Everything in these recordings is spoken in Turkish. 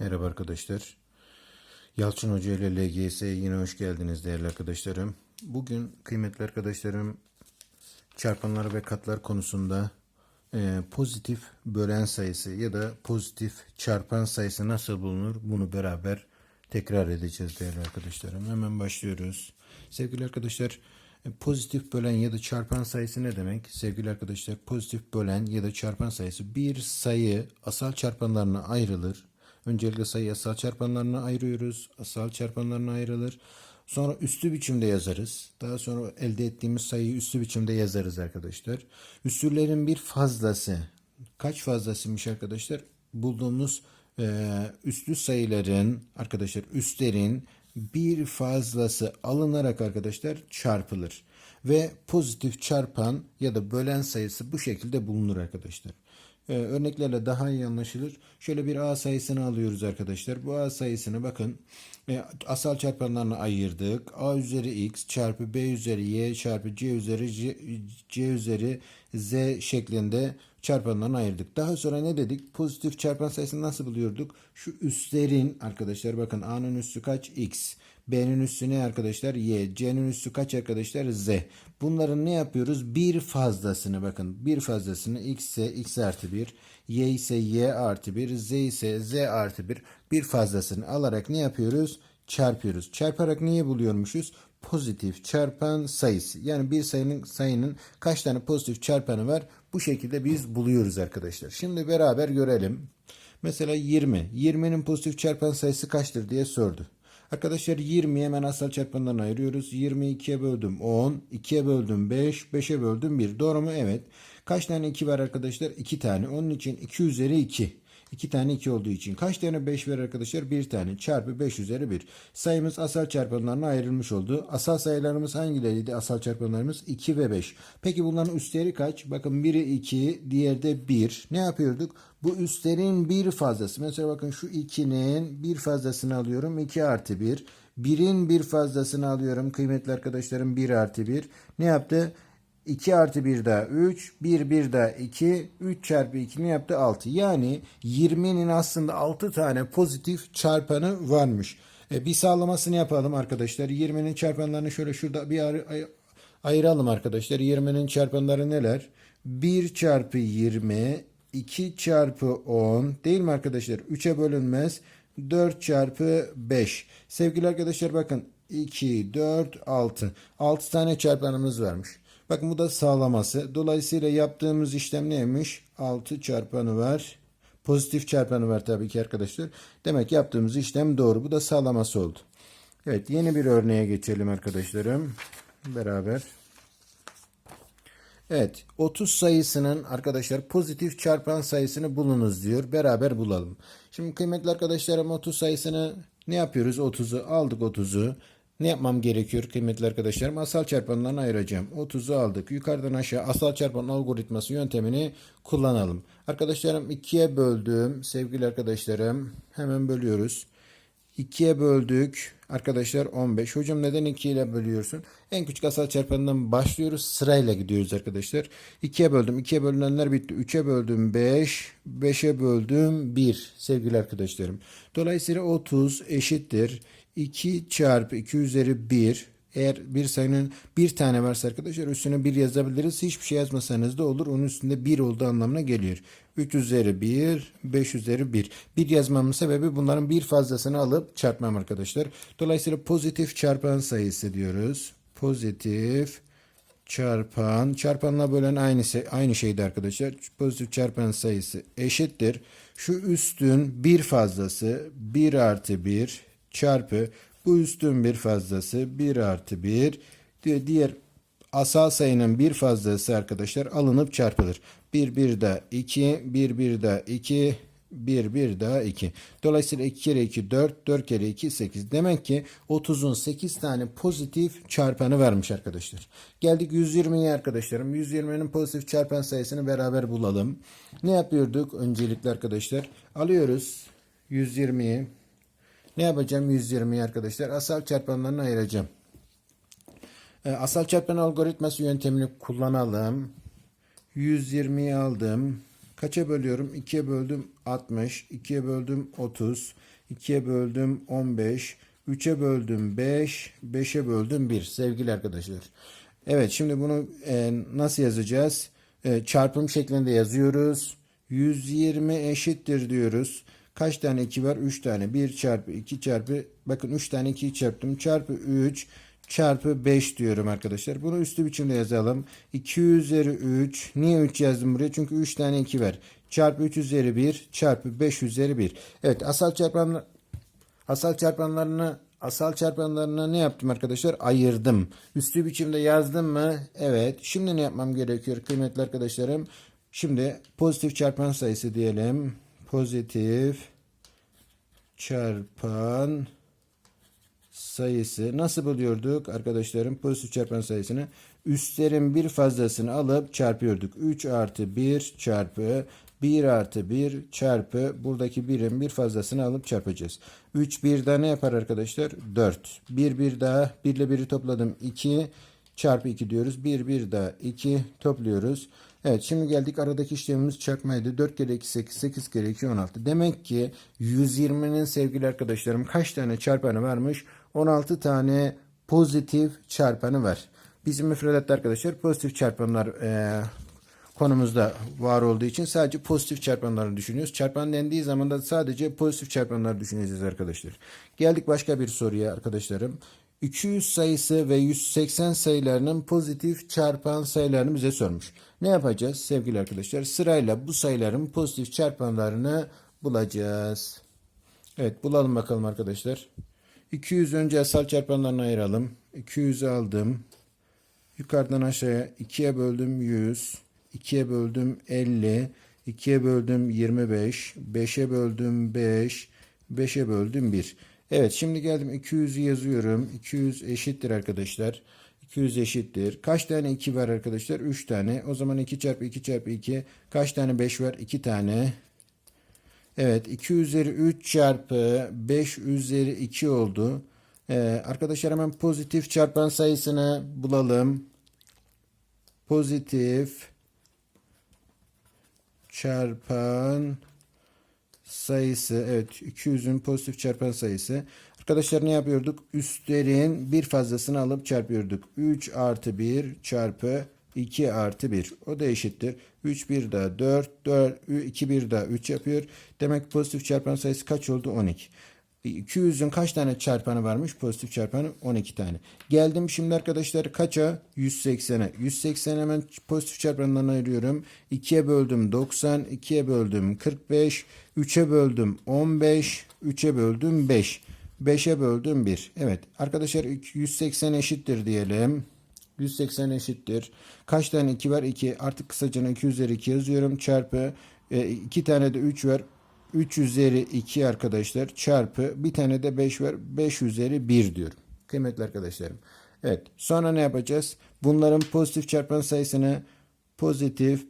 Merhaba arkadaşlar. Yalçın Hoca ile LGS'ye yine hoş geldiniz değerli arkadaşlarım. Bugün kıymetli arkadaşlarım çarpanlar ve katlar konusunda e, pozitif bölen sayısı ya da pozitif çarpan sayısı nasıl bulunur bunu beraber tekrar edeceğiz değerli arkadaşlarım. Hemen başlıyoruz. Sevgili arkadaşlar e, pozitif bölen ya da çarpan sayısı ne demek? Sevgili arkadaşlar pozitif bölen ya da çarpan sayısı bir sayı asal çarpanlarına ayrılır. Öncelikle sayı asal çarpanlarına ayırıyoruz. Asal çarpanlarına ayrılır. Sonra üstü biçimde yazarız. Daha sonra elde ettiğimiz sayıyı üstü biçimde yazarız arkadaşlar. Üstülerin bir fazlası. Kaç fazlasıymış arkadaşlar? Bulduğumuz e, üstlü sayıların arkadaşlar üstlerin bir fazlası alınarak arkadaşlar çarpılır. Ve pozitif çarpan ya da bölen sayısı bu şekilde bulunur arkadaşlar. Ee, örneklerle daha iyi anlaşılır. Şöyle bir A sayısını alıyoruz arkadaşlar. Bu A sayısını bakın e, asal çarpanlarına ayırdık. A üzeri X çarpı B üzeri Y çarpı C üzeri C, C üzeri Z şeklinde çarpanlarına ayırdık. Daha sonra ne dedik? Pozitif çarpan sayısını nasıl buluyorduk? Şu üstlerin arkadaşlar bakın A'nın üstü kaç? X. B'nin üstü ne arkadaşlar? Y. C'nin üstü kaç arkadaşlar? Z. Bunların ne yapıyoruz? Bir fazlasını bakın. Bir fazlasını X ise X artı 1. Y ise Y artı 1. Z ise Z artı 1. Bir fazlasını alarak ne yapıyoruz? Çarpıyoruz. Çarparak niye buluyormuşuz? Pozitif çarpan sayısı. Yani bir sayının sayının kaç tane pozitif çarpanı var? Bu şekilde biz buluyoruz arkadaşlar. Şimdi beraber görelim. Mesela 20. 20'nin pozitif çarpan sayısı kaçtır diye sordu. Arkadaşlar 20'yi hemen asal çarpanlarına ayırıyoruz. 20'yi 2'ye böldüm 10, 2'ye böldüm 5, 5'e böldüm 1. Doğru mu? Evet. Kaç tane 2 var arkadaşlar? 2 tane. Onun için 2 üzeri 2. 2 tane 2 olduğu için. Kaç tane 5 var arkadaşlar? 1 tane. Çarpı 5 üzeri 1. Sayımız asal çarpanlarına ayrılmış oldu. Asal sayılarımız hangileriydi? Asal çarpanlarımız 2 ve 5. Peki bunların üstleri kaç? Bakın biri 2, diğeri de 1. Ne yapıyorduk? Bu üstlerin bir fazlası. Mesela bakın şu 2'nin bir fazlasını alıyorum. 2 artı 1. 1'in bir fazlasını alıyorum. Kıymetli arkadaşlarım 1 artı 1. Ne yaptı? 2 artı 1 daha 3, 1 1 daha 2, 3 çarpı 2 ne yaptı? 6. Yani 20'nin aslında 6 tane pozitif çarpanı varmış. E, bir sağlamasını yapalım arkadaşlar. 20'nin çarpanlarını şöyle şurada bir ayıralım arkadaşlar. 20'nin çarpanları neler? 1 çarpı 20, 2 çarpı 10 değil mi arkadaşlar? 3'e bölünmez. 4 çarpı 5. Sevgili arkadaşlar bakın 2, 4, 6. 6 tane çarpanımız varmış. Bakın bu da sağlaması. Dolayısıyla yaptığımız işlem neymiş? 6 çarpanı var. Pozitif çarpanı var tabii ki arkadaşlar. Demek yaptığımız işlem doğru. Bu da sağlaması oldu. Evet yeni bir örneğe geçelim arkadaşlarım. Beraber. Evet 30 sayısının arkadaşlar pozitif çarpan sayısını bulunuz diyor. Beraber bulalım. Şimdi kıymetli arkadaşlarım 30 sayısını ne yapıyoruz? 30'u aldık 30'u. Ne yapmam gerekiyor kıymetli arkadaşlarım? Asal çarpanlardan ayıracağım. 30'u aldık. Yukarıdan aşağı asal çarpan algoritması yöntemini kullanalım. Arkadaşlarım 2'ye böldüm. Sevgili arkadaşlarım hemen bölüyoruz. 2'ye böldük. Arkadaşlar 15. Hocam neden 2 ile bölüyorsun? En küçük asal çarpanından başlıyoruz. Sırayla gidiyoruz arkadaşlar. 2'ye böldüm. 2'ye bölünenler bitti. 3'e böldüm 5. 5'e böldüm 1 sevgili arkadaşlarım. Dolayısıyla 30 eşittir. 2 çarpı 2 üzeri 1 eğer bir sayının bir tane varsa arkadaşlar üstüne 1 yazabiliriz. Hiçbir şey yazmasanız da olur. Onun üstünde 1 olduğu anlamına geliyor. 3 üzeri 1, 5 üzeri 1. 1 yazmamın sebebi bunların bir fazlasını alıp çarpmam arkadaşlar. Dolayısıyla pozitif çarpan sayısı diyoruz. Pozitif çarpan, çarpanla bölen aynı, aynı şeydi arkadaşlar. Pozitif çarpan sayısı eşittir. Şu üstün bir fazlası 1 artı 1 çarpı bu üstün bir fazlası 1 artı 1 diyor. Diğer asal sayının bir fazlası arkadaşlar alınıp çarpılır. 1 1 daha 2 1 1 daha 2 1 1 daha 2. Dolayısıyla 2 kere 2 4 4 kere 2 8. Demek ki 30'un 8 tane pozitif çarpanı varmış arkadaşlar. Geldik 120'ye arkadaşlarım. 120'nin pozitif çarpan sayısını beraber bulalım. Ne yapıyorduk öncelikle arkadaşlar? Alıyoruz 120'yi. Ne yapacağım 120'yi arkadaşlar? Asal çarpanlarını ayıracağım. E, asal çarpan algoritması yöntemini kullanalım. 120'yi aldım. Kaça bölüyorum? 2'ye böldüm 60. 2'ye böldüm 30. 2'ye böldüm 15. 3'e böldüm 5. 5'e böldüm 1 sevgili arkadaşlar. Evet şimdi bunu e, nasıl yazacağız? E, çarpım şeklinde yazıyoruz. 120 eşittir diyoruz. Kaç tane 2 var? 3 tane. 1 çarpı 2 çarpı bakın 3 tane 2'yi çarptım. Çarpı 3 çarpı 5 diyorum arkadaşlar. Bunu üstü biçimde yazalım. 2 üzeri 3. Niye 3 yazdım buraya? Çünkü 3 tane 2 var. Çarpı 3 üzeri 1 çarpı 5 üzeri 1. Evet asal çarpanlar asal çarpanlarını asal çarpanlarına ne yaptım arkadaşlar? Ayırdım. Üstü biçimde yazdım mı? Evet. Şimdi ne yapmam gerekiyor kıymetli arkadaşlarım? Şimdi pozitif çarpan sayısı diyelim. Pozitif çarpan sayısı. Nasıl buluyorduk? Arkadaşlarım pozitif çarpan sayısını üstlerin bir fazlasını alıp çarpıyorduk. 3 artı 1 çarpı 1 artı 1 çarpı buradaki birin bir fazlasını alıp çarpacağız. 3 bir daha ne yapar arkadaşlar? 4 1 bir daha 1 ile 1'i topladım. 2 çarpı 2 diyoruz. 1 bir daha 2 topluyoruz Evet şimdi geldik aradaki işlemimiz çarpmaydı. 4 kere 2 8, 8 kere 2 16. Demek ki 120'nin sevgili arkadaşlarım kaç tane çarpanı varmış? 16 tane pozitif çarpanı var. Bizim müfredatta arkadaşlar pozitif çarpanlar e, konumuzda var olduğu için sadece pozitif çarpanları düşünüyoruz. Çarpan dendiği zaman da sadece pozitif çarpanları düşüneceğiz arkadaşlar. Geldik başka bir soruya arkadaşlarım. 200 sayısı ve 180 sayılarının pozitif çarpan sayılarını bize sormuş. Ne yapacağız sevgili arkadaşlar? Sırayla bu sayıların pozitif çarpanlarını bulacağız. Evet bulalım bakalım arkadaşlar. 200 önce asal çarpanlarını ayıralım. 200'ü aldım. Yukarıdan aşağıya 2'ye böldüm 100. 2'ye böldüm 50. 2'ye böldüm 25. 5'e böldüm 5. 5'e böldüm 1. Evet şimdi geldim 200'ü yazıyorum. 200 eşittir arkadaşlar. 200 eşittir. Kaç tane 2 var arkadaşlar? 3 tane. O zaman 2 çarpı 2 çarpı 2. Kaç tane 5 var? 2 tane. Evet 2 üzeri 3 çarpı 5 üzeri 2 oldu. Ee, arkadaşlar hemen pozitif çarpan sayısını bulalım. Pozitif çarpan sayısı evet 200'ün pozitif çarpan sayısı. Arkadaşlar ne yapıyorduk? Üstlerin bir fazlasını alıp çarpıyorduk. 3 artı 1 çarpı 2 artı 1. O da eşittir. 3 1 daha 4, 4 2 1 daha 3 yapıyor. Demek pozitif çarpan sayısı kaç oldu? 12. 200'ün kaç tane çarpanı varmış? Pozitif çarpanı 12 tane. Geldim şimdi arkadaşlar kaça? 180'e. 180 hemen pozitif çarpanlarını ayırıyorum. 2'ye böldüm 90, 2'ye böldüm 45, 3'e böldüm 15, 3'e böldüm 5. 5'e böldüm 1. Evet arkadaşlar 180 eşittir diyelim. 180 eşittir. Kaç tane 2 var? 2. Artık kısaca 2 üzeri 2 yazıyorum. Çarpı 2 tane de 3 var. 3 üzeri 2 arkadaşlar çarpı bir tane de 5 var. 5 üzeri 1 diyorum. Kıymetli arkadaşlarım. Evet. Sonra ne yapacağız? Bunların pozitif çarpan sayısını pozitif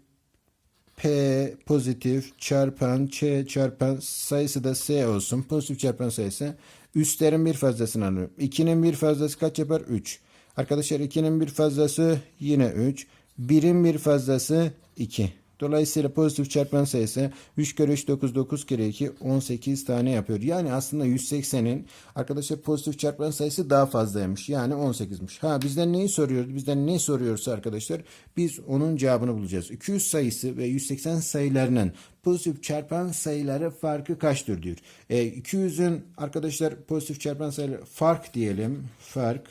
P pozitif çarpan Ç çarpan sayısı da S olsun. Pozitif çarpan sayısı. Üstlerin bir fazlasını alıyorum. 2'nin bir fazlası kaç yapar? 3. Arkadaşlar 2'nin bir fazlası yine 3. 1'in bir fazlası 2. Dolayısıyla pozitif çarpan sayısı 3 kere 3 9 9 kere 2 18 tane yapıyor. Yani aslında 180'in arkadaşlar pozitif çarpan sayısı daha fazlaymış. Yani 18'miş. Ha bizden neyi soruyoruz? Bizden ne soruyorsa arkadaşlar biz onun cevabını bulacağız. 200 sayısı ve 180 sayılarının pozitif çarpan sayıları farkı kaçtır diyor. E, 200'ün arkadaşlar pozitif çarpan sayıları fark diyelim. Fark.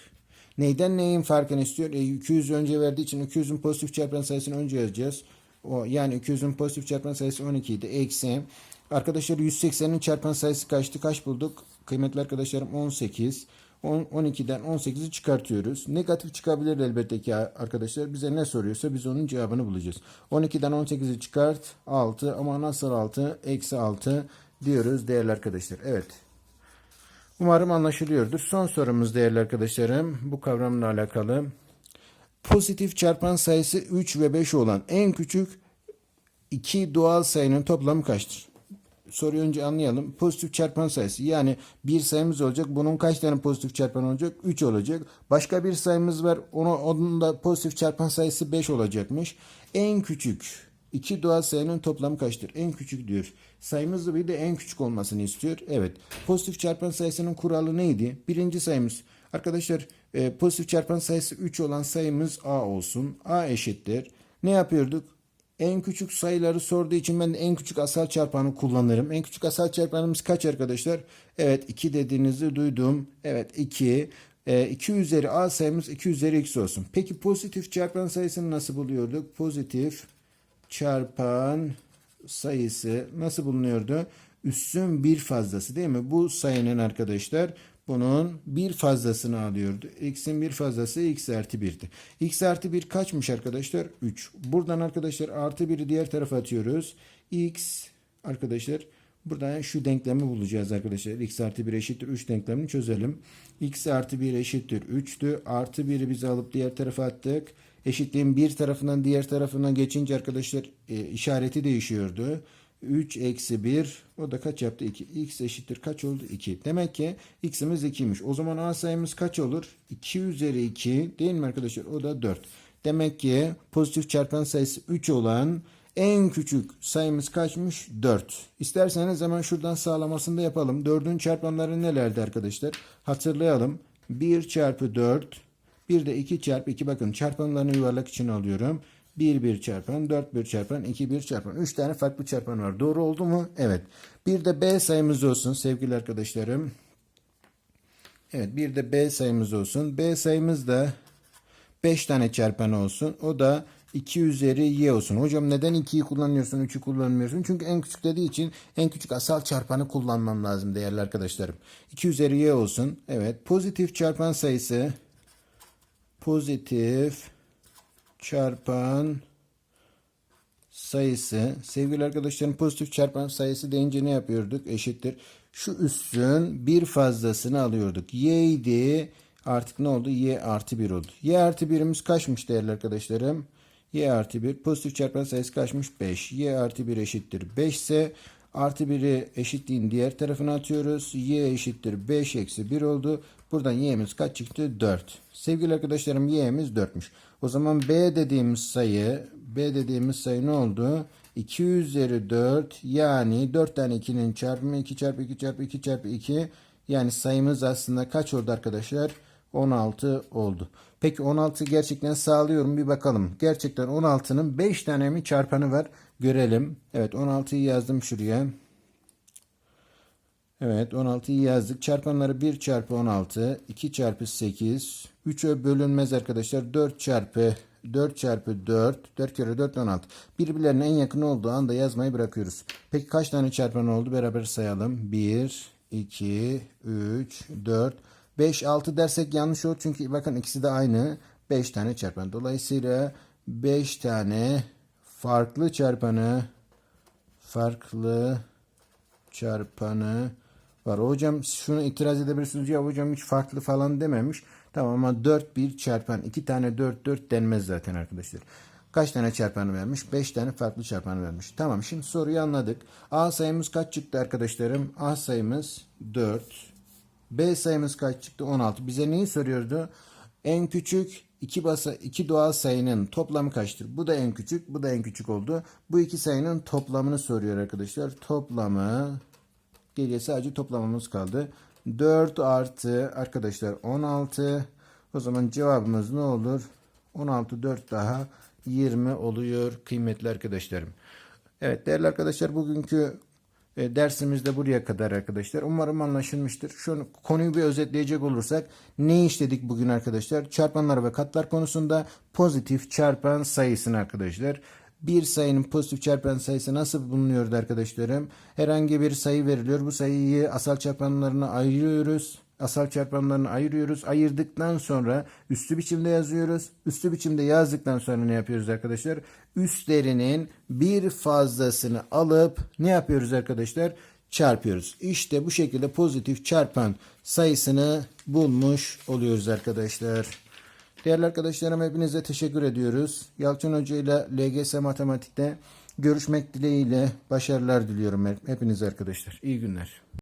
Neyden neyin farkını istiyor? E, 200 önce verdiği için 200'ün pozitif çarpan sayısını önce yazacağız. O yani 200'ün pozitif çarpan sayısı 12 idi. Eksi. Arkadaşlar 180'in çarpan sayısı kaçtı? Kaç bulduk? Kıymetli arkadaşlarım 18. 10, 12'den 18'i çıkartıyoruz. Negatif çıkabilir elbette ki arkadaşlar. Bize ne soruyorsa biz onun cevabını bulacağız. 12'den 18'i çıkart 6 ama nasıl 6? Eksi 6 diyoruz değerli arkadaşlar. Evet. Umarım anlaşılıyordur. Son sorumuz değerli arkadaşlarım. Bu kavramla alakalı pozitif çarpan sayısı 3 ve 5 olan en küçük iki doğal sayının toplamı kaçtır? Soruyu önce anlayalım. Pozitif çarpan sayısı yani bir sayımız olacak. Bunun kaç tane pozitif çarpan olacak? 3 olacak. Başka bir sayımız var. Onu, onun da pozitif çarpan sayısı 5 olacakmış. En küçük İki doğal sayının toplamı kaçtır? En küçük diyor. Sayımız da bir de en küçük olmasını istiyor. Evet. Pozitif çarpan sayısının kuralı neydi? Birinci sayımız. Arkadaşlar e, pozitif çarpan sayısı 3 olan sayımız A olsun. A eşittir. Ne yapıyorduk? En küçük sayıları sorduğu için ben de en küçük asal çarpanı kullanırım. En küçük asal çarpanımız kaç arkadaşlar? Evet 2 dediğinizi duydum. Evet 2. 2 üzeri A sayımız 2 üzeri X olsun. Peki pozitif çarpan sayısını nasıl buluyorduk? Pozitif çarpan sayısı nasıl bulunuyordu? Üssün bir fazlası değil mi? Bu sayının arkadaşlar bunun bir fazlasını alıyordu. X'in bir fazlası x artı 1'di. x artı 1 kaçmış arkadaşlar? 3. Buradan arkadaşlar artı 1'i diğer tarafa atıyoruz. x arkadaşlar buradan şu denklemi bulacağız arkadaşlar. x artı 1 eşittir 3 denklemini çözelim. x artı 1 eşittir 3'tü. Artı 1'i biz alıp diğer tarafa attık. Eşitliğin bir tarafından diğer tarafına geçince arkadaşlar e, işareti değişiyordu. 3 eksi 1 o da kaç yaptı? 2. x eşittir kaç oldu? 2. Demek ki x'imiz 2'ymiş. O zaman a sayımız kaç olur? 2 üzeri 2 değil mi arkadaşlar? O da 4. Demek ki pozitif çarpan sayısı 3 olan en küçük sayımız kaçmış? 4. İsterseniz hemen şuradan sağlamasını da yapalım. 4'ün çarpanları nelerdi arkadaşlar? Hatırlayalım. 1 çarpı 4 bir de 2 çarpı 2 bakın çarpanlarını yuvarlak için alıyorum. 1 1 çarpan 4 1 çarpan 2 1 çarpan 3 tane farklı çarpan var. Doğru oldu mu? Evet. Bir de B sayımız olsun sevgili arkadaşlarım. Evet bir de B sayımız olsun. B sayımız da 5 tane çarpan olsun. O da 2 üzeri y olsun. Hocam neden 2'yi kullanıyorsun 3'ü kullanmıyorsun? Çünkü en küçük dediği için en küçük asal çarpanı kullanmam lazım değerli arkadaşlarım. 2 üzeri y olsun. Evet pozitif çarpan sayısı pozitif çarpan sayısı. Sevgili arkadaşlarım pozitif çarpan sayısı deyince ne yapıyorduk? Eşittir. Şu üssün bir fazlasını alıyorduk. Y idi artık ne oldu? Y artı 1 oldu. Y artı 1'imiz kaçmış değerli arkadaşlarım? Y artı 1 pozitif çarpan sayısı kaçmış? 5 y artı 1 eşittir. 5 ise artı 1'i eşitliğin diğer tarafına atıyoruz. Y eşittir. 5 eksi 1 oldu. Buradan y'miz kaç çıktı? 4 sevgili arkadaşlarım y'miz 4'müş o zaman B dediğimiz sayı B dediğimiz sayı ne oldu? 2 üzeri 4 yani 4 tane 2'nin çarpımı 2 çarpı 2 çarpı 2 çarpı 2 yani sayımız aslında kaç oldu arkadaşlar? 16 oldu. Peki 16 gerçekten sağlıyorum bir bakalım. Gerçekten 16'nın 5 tane mi çarpanı var? Görelim. Evet 16'yı yazdım şuraya. Evet 16'yı yazdık. Çarpanları 1 çarpı 16, 2 çarpı 8, 3'e bölünmez arkadaşlar. 4 çarpı 4 çarpı 4, 4 kere 4 16. Birbirlerine en yakın olduğu anda yazmayı bırakıyoruz. Peki kaç tane çarpan oldu? Beraber sayalım. 1, 2, 3, 4, 5, 6 dersek yanlış olur. Çünkü bakın ikisi de aynı. 5 tane çarpan. Dolayısıyla 5 tane farklı çarpanı farklı çarpanı var. Hocam şunu itiraz edebilirsiniz. Ya hocam hiç farklı falan dememiş. Tamam ama 4 bir çarpan. 2 tane 4 4 denmez zaten arkadaşlar. Kaç tane çarpanı vermiş? 5 tane farklı çarpanı vermiş. Tamam şimdi soruyu anladık. A sayımız kaç çıktı arkadaşlarım? A sayımız 4. B sayımız kaç çıktı? 16. Bize neyi soruyordu? En küçük iki basa iki doğal sayının toplamı kaçtır? Bu da en küçük, bu da en küçük oldu. Bu iki sayının toplamını soruyor arkadaşlar. Toplamı geriye sadece toplamamız kaldı. 4 artı arkadaşlar 16. O zaman cevabımız ne olur? 16 4 daha 20 oluyor kıymetli arkadaşlarım. Evet değerli arkadaşlar bugünkü e, dersimiz de buraya kadar arkadaşlar. Umarım anlaşılmıştır. Şu konuyu bir özetleyecek olursak ne işledik bugün arkadaşlar? Çarpanlar ve katlar konusunda pozitif çarpan sayısını arkadaşlar. Bir sayının pozitif çarpan sayısı nasıl bulunuyordu arkadaşlarım? Herhangi bir sayı veriliyor. Bu sayıyı asal çarpanlarına ayırıyoruz. Asal çarpanlarını ayırıyoruz. Ayırdıktan sonra üstü biçimde yazıyoruz. Üstü biçimde yazdıktan sonra ne yapıyoruz arkadaşlar? Üstlerinin bir fazlasını alıp ne yapıyoruz arkadaşlar? Çarpıyoruz. İşte bu şekilde pozitif çarpan sayısını bulmuş oluyoruz arkadaşlar. Değerli arkadaşlarım hepinize teşekkür ediyoruz. Yalçın Hoca ile LGS Matematik'te görüşmek dileğiyle başarılar diliyorum hepinize arkadaşlar. İyi günler.